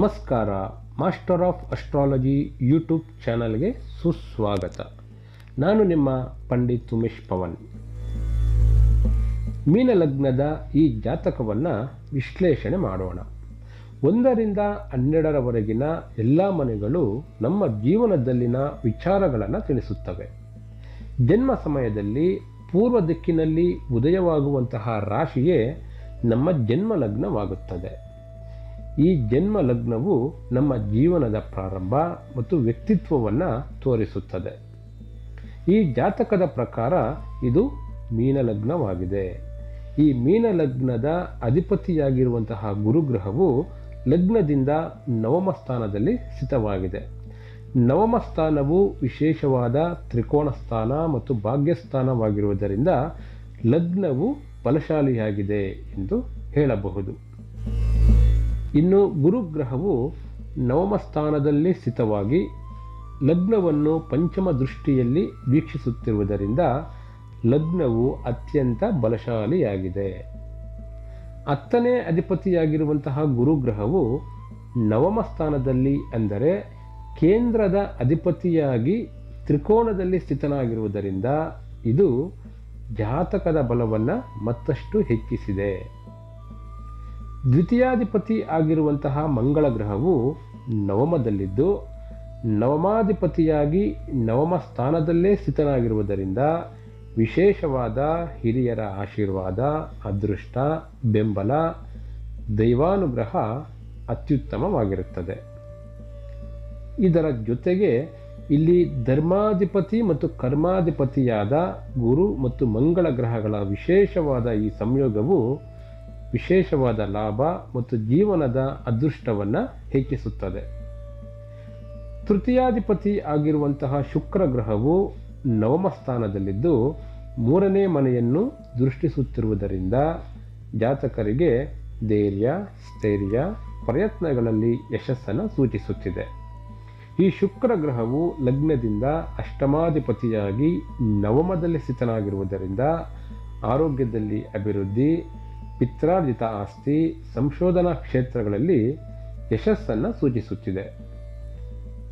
ನಮಸ್ಕಾರ master of astrology YouTube ಚಾನಲ್ಗೆ ಸುಸ್ವಾಗತ. ನಾನು ನಿಮ್ಮ ಪಂಡಿತ್ ಉಮೇಶ್ ಪವನ್. ಮೀನ ಲಗ್ನದ ಈ ಜಾತಕವನ್ನು ವಿಶ್ಲೇಷಣೆ ಮಾಡೋಣ. ಒಂದರಿಂದ ಹನ್ನೆರಡರವರೆಗಿನ ಎಲ್ಲ ಮನೆಗಳು ನಮ್ಮ ಜೀವನದಲ್ಲಿನ ವಿಚಾರಗಳನ್ನು ತಿಳಿಸುತ್ತವೆ. ಜನ್ಮ ಸಮಯದಲ್ಲಿ ಪೂರ್ವ ದಿಕ್ಕಿನಲ್ಲಿ ಉದಯವಾಗುವಂತಹ ರಾಶಿಯೇ ನಮ್ಮ ಜನ್ಮ ಲಗ್ನವಾಗುತ್ತದೆ ಈ ಜನ್ಮ ಲಗ್ನವು ನಮ್ಮ ಜೀವನದ ಪ್ರಾರಂಭ ಮತ್ತು ವ್ಯಕ್ತಿತ್ವವನ್ನು ತೋರಿಸುತ್ತದೆ. ಈ ಜಾತಕದ ಪ್ರಕಾರ ಇದು ಮೀನಲಗ್ನವಾಗಿದೆ. ಈ ಮೀನಲಗ್ನದ ಅಧಿಪತಿಯಾಗಿರುವಂತಹ ಗುರುಗ್ರಹವು ಲಗ್ನದಿಂದ ನವಮ ಸ್ಥಾನದಲ್ಲಿ ಸ್ಥಿತವಾಗಿದೆ. ನವಮ ಸ್ಥಾನವು ವಿಶೇಷವಾದ ತ್ರಿಕೋಣ ಸ್ಥಾನ ಮತ್ತು ಭಾಗ್ಯಸ್ಥಾನವಾಗಿರುವುದರಿಂದ ಲಗ್ನವು ಫಲಶಾಲಿಯಾಗಿದೆ ಎಂದು ಹೇಳಬಹುದು. ಇನ್ನು ಗುರುಗ್ರಹವು ನವಮ ಸ್ಥಾನದಲ್ಲಿ ಸ್ಥಿತವಾಗಿ ಲಗ್ನವನ್ನು ಪಂಚಮ ದೃಷ್ಟಿಯಲ್ಲಿ ವೀಕ್ಷಿಸುತ್ತಿರುವುದರಿಂದ ಲಗ್ನವು ಅತ್ಯಂತ ಬಲಶಾಲಿಯಾಗಿದೆ. ಹತ್ತನೇ ಅಧಿಪತಿಯಾಗಿರುವಂತಹ ಗುರುಗ್ರಹವು ನವಮ ಸ್ಥಾನದಲ್ಲಿ ಅಂದರೆ ಕೇಂದ್ರದ ಅಧಿಪತಿಯಾಗಿ ತ್ರಿಕೋಣದಲ್ಲಿ ಸ್ಥಿತನಾಗಿರುವುದರಿಂದ ಇದು ಜಾತಕದ ಬಲವನ್ನು ಮತ್ತಷ್ಟು ಹೆಚ್ಚಿಸಿದೆ. ದ್ವಿತೀಯಾಧಿಪತಿ ಆಗಿರುವಂತಹ ಮಂಗಳ ಗ್ರಹವು ನವಮದಲ್ಲಿದ್ದು, ನವಮಾಧಿಪತಿಯಾಗಿ ನವಮ ಸ್ಥಾನದಲ್ಲೇ ಸ್ಥಿತನಾಗಿರುವುದರಿಂದ ವಿಶೇಷವಾದ ಹಿರಿಯರ ಆಶೀರ್ವಾದ, ಅದೃಷ್ಟ, ಬೆಂಬಲ, ದೈವಾನುಗ್ರಹ ಅತ್ಯುತ್ತಮವಾಗಿರುತ್ತದೆ. ಇದರ ಜೊತೆಗೆ ಇಲ್ಲಿ ಧರ್ಮಾಧಿಪತಿ ಮತ್ತು ಕರ್ಮಾಧಿಪತಿಯಾದ ಗುರು ಮತ್ತು ಮಂಗಳ ಗ್ರಹಗಳ ವಿಶೇಷವಾದ ಈ ಸಂಯೋಗವು ವಿಶೇಷವಾದ ಲಾಭ ಮತ್ತು ಜೀವನದ ಅದೃಷ್ಟವನ್ನು ಹೆಚ್ಚಿಸುತ್ತದೆ. ತೃತೀಯಾಧಿಪತಿ ಆಗಿರುವಂತಹ ಶುಕ್ರ ಗ್ರಹವು ನವಮ ಸ್ಥಾನದಲ್ಲಿದ್ದು ಮೂರನೇ ಮನೆಯನ್ನು ದೃಷ್ಟಿಸುತ್ತಿರುವುದರಿಂದ ಜಾತಕರಿಗೆ ಧೈರ್ಯ, ಸ್ಥೈರ್ಯ, ಪ್ರಯತ್ನಗಳಲ್ಲಿ ಯಶಸ್ಸನ್ನು ಸೂಚಿಸುತ್ತಿದೆ. ಈ ಶುಕ್ರ ಗ್ರಹವು ಲಗ್ನದಿಂದ ಅಷ್ಟಮಾಧಿಪತಿಯಾಗಿ ನವಮದಲ್ಲಿ ಸ್ಥಿತನಾಗಿರುವುದರಿಂದ ಆರೋಗ್ಯದಲ್ಲಿ ಅಭಿವೃದ್ಧಿ ಪಿತ್ರಾರ್ಜಿತ ಆಸ್ತಿ ಸಂಶೋಧನಾ ಕ್ಷೇತ್ರಗಳಲ್ಲಿ ಯಶಸ್ಸನ್ನು ಸೂಚಿಸುತ್ತಿದೆ.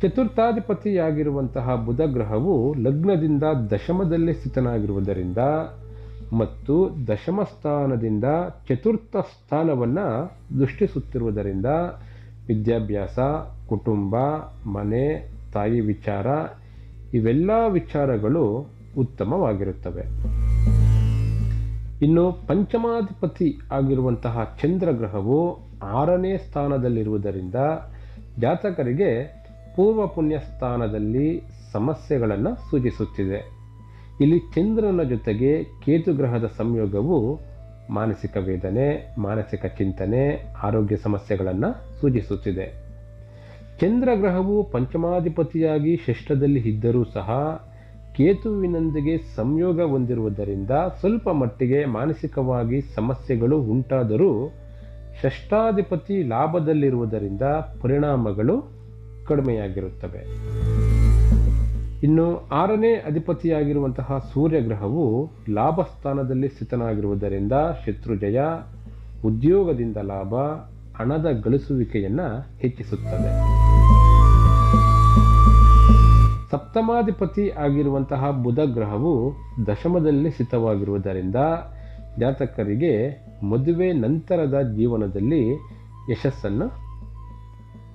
ಚತುರ್ಥಾಧಿಪತಿಯಾಗಿರುವಂತಹ ಬುಧ ಗ್ರಹವು ಲಗ್ನದಿಂದ ದಶಮದಲ್ಲಿ ಸ್ಥಿತನಾಗಿರುವುದರಿಂದ ಮತ್ತು ದಶಮ ಸ್ಥಾನದಿಂದ ಚತುರ್ಥ ಸ್ಥಾನವನ್ನು ದೃಷ್ಟಿಸುತ್ತಿರುವುದರಿಂದ ವಿದ್ಯಾಭ್ಯಾಸ, ಕುಟುಂಬ, ಮನೆ, ತಾಯಿ ವಿಚಾರ ಇವೆಲ್ಲ ವಿಚಾರಗಳು ಉತ್ತಮವಾಗಿರುತ್ತವೆ. ಇನ್ನು ಪಂಚಮಾಧಿಪತಿ ಆಗಿರುವಂತಹ ಚಂದ್ರಗ್ರಹವು ಆರನೇ ಸ್ಥಾನದಲ್ಲಿರುವುದರಿಂದ ಜಾತಕರಿಗೆ ಪೂರ್ವ ಪುಣ್ಯ ಸ್ಥಾನದಲ್ಲಿ ಸಮಸ್ಯೆಗಳನ್ನು ಸೂಚಿಸುತ್ತಿದೆ. ಇಲ್ಲಿ ಚಂದ್ರನ ಜೊತೆಗೆ ಕೇತು ಗ್ರಹದ ಸಂಯೋಗವು ಮಾನಸಿಕ ವೇದನೆ, ಮಾನಸಿಕ ಚಿಂತನೆ, ಆರೋಗ್ಯ ಸಮಸ್ಯೆಗಳನ್ನು ಸೂಚಿಸುತ್ತಿದೆ. ಚಂದ್ರಗ್ರಹವು ಪಂಚಮಾಧಿಪತಿಯಾಗಿ ಷಷ್ಠದಲ್ಲಿ ಇದ್ದರೂ ಸಹ ಕೇತುವಿನೊಂದಿಗೆ ಸಂಯೋಗ ಹೊಂದಿರುವುದರಿಂದ ಸ್ವಲ್ಪ ಮಟ್ಟಿಗೆ ಮಾನಸಿಕವಾಗಿ ಸಮಸ್ಯೆಗಳು ಉಂಟಾದರೂ ಷಷ್ಟಾಧಿಪತಿ ಲಾಭದಲ್ಲಿರುವುದರಿಂದ ಪರಿಣಾಮಗಳು ಕಡಿಮೆಯಾಗಿರುತ್ತವೆ. ಇನ್ನು ಆರನೇ ಅಧಿಪತಿಯಾಗಿರುವಂತಹ ಸೂರ್ಯಗ್ರಹವು ಲಾಭ ಸ್ಥಾನದಲ್ಲಿ ಸ್ಥಿತನಾಗಿರುವುದರಿಂದ ಶತ್ರುಜಯ ಉದ್ಯೋಗದಿಂದ ಲಾಭ, ಹಣದ ಗಳಿಸುವಿಕೆಯನ್ನು ಹೆಚ್ಚಿಸುತ್ತದೆ. ಸಪ್ತಮಾಧಿಪತಿ ಆಗಿರುವಂತಹ ಬುಧ ಗ್ರಹವು ದಶಮದಲ್ಲಿ ಸ್ಥಿತವಾಗಿರುವುದರಿಂದ ಜಾತಕರಿಗೆ ಮದುವೆ ನಂತರದ ಜೀವನದಲ್ಲಿ ಯಶಸ್ಸನ್ನು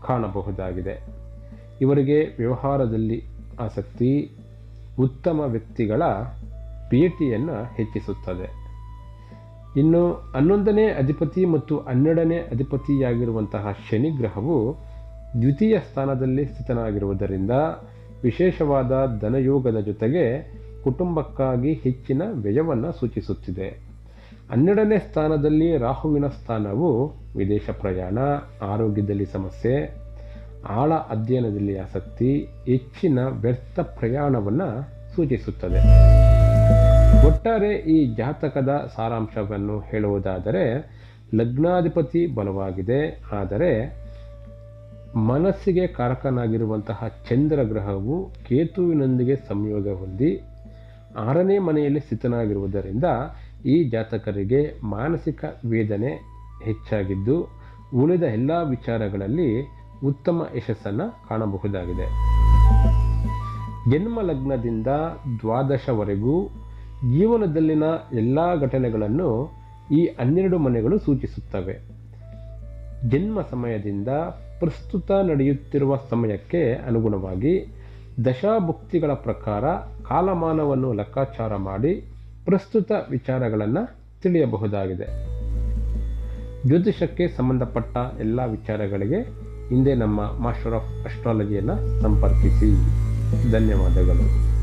ಕಾಣಬಹುದಾಗಿದೆ. ಇವರಿಗೆ ವ್ಯವಹಾರದಲ್ಲಿ ಆಸಕ್ತಿ, ಉತ್ತಮ ವ್ಯಕ್ತಿಗಳ ಭೇಟಿಯನ್ನು ಹೆಚ್ಚಿಸುತ್ತದೆ. ಇನ್ನು ಹನ್ನೊಂದನೇ ಅಧಿಪತಿ ಮತ್ತು ಹನ್ನೆರಡನೇ ಅಧಿಪತಿಯಾಗಿರುವಂತಹ ಶನಿ ಗ್ರಹವು ದ್ವಿತೀಯ ಸ್ಥಾನದಲ್ಲಿ ಸ್ಥಿತನಾಗಿರುವುದರಿಂದ ವಿಶೇಷವಾದ ಧನಯೋಗದ ಜೊತೆಗೆ ಕುಟುಂಬಕ್ಕಾಗಿ ಹೆಚ್ಚಿನ ವ್ಯಯವನ್ನು ಸೂಚಿಸುತ್ತಿದೆ. ಹನ್ನೆರಡನೇ ಸ್ಥಾನದಲ್ಲಿ ರಾಹುವಿನ ಸ್ಥಾನವು ವಿದೇಶ ಪ್ರಯಾಣ, ಆರೋಗ್ಯದಲ್ಲಿ ಸಮಸ್ಯೆ, ಆಳ ಅಧ್ಯಯನದಲ್ಲಿ ಆಸಕ್ತಿ, ಹೆಚ್ಚಿನ ವ್ಯರ್ಥ ಪ್ರಯಾಣವನ್ನು ಸೂಚಿಸುತ್ತದೆ. ಒಟ್ಟಾರೆ ಈ ಜಾತಕದ ಸಾರಾಂಶವನ್ನು ಹೇಳುವುದಾದರೆ, ಲಗ್ನಾಧಿಪತಿ ಬಲವಾಗಿದೆ, ಆದರೆ ಮನಸ್ಸಿಗೆ ಕಾರಕನಾಗಿರುವಂತಹ ಚಂದ್ರ ಗ್ರಹವು ಕೇತುವಿನೊಂದಿಗೆ ಸಂಯೋಗ ಹೊಂದಿ ಆರನೇ ಮನೆಯಲ್ಲಿ ಸ್ಥಿತನಾಗಿರುವುದರಿಂದ ಈ ಜಾತಕರಿಗೆ ಮಾನಸಿಕ ವೇದನೆ ಹೆಚ್ಚಾಗಿದ್ದು ಉಳಿದ ಎಲ್ಲ ವಿಚಾರಗಳಲ್ಲಿ ಉತ್ತಮ ಯಶಸ್ಸನ್ನು ಕಾಣಬಹುದಾಗಿದೆ. ಜನ್ಮ ಲಗ್ನದಿಂದ ದ್ವಾದಶವರೆಗೂ ಜೀವನದಲ್ಲಿನ ಎಲ್ಲ ಘಟನೆಗಳನ್ನು ಈ ಹನ್ನೆರಡು ಮನೆಗಳು ಸೂಚಿಸುತ್ತವೆ. ಜನ್ಮ ಸಮಯದಿಂದ ಪ್ರಸ್ತುತ ನಡೆಯುತ್ತಿರುವ ಸಮಯಕ್ಕೆ ಅನುಗುಣವಾಗಿ ದಶಾಭುಕ್ತಿಗಳ ಪ್ರಕಾರ ಕಾಲಮಾನವನ್ನು ಲೆಕ್ಕಾಚಾರ ಮಾಡಿ ಪ್ರಸ್ತುತ ವಿಚಾರಗಳನ್ನು ತಿಳಿಯಬಹುದಾಗಿದೆ. ಜ್ಯೋತಿಷಕ್ಕೆ ಸಂಬಂಧಪಟ್ಟ ಎಲ್ಲ ವಿಚಾರಗಳಿಗೆ ಹಿಂದೆ ನಮ್ಮ ಮಾಸ್ಟರ್ ಆಫ್ ಅಸ್ಟ್ರಾಲಜಿಯನ್ನು ಸಂಪರ್ಕಿಸಿ. ಧನ್ಯವಾದಗಳು.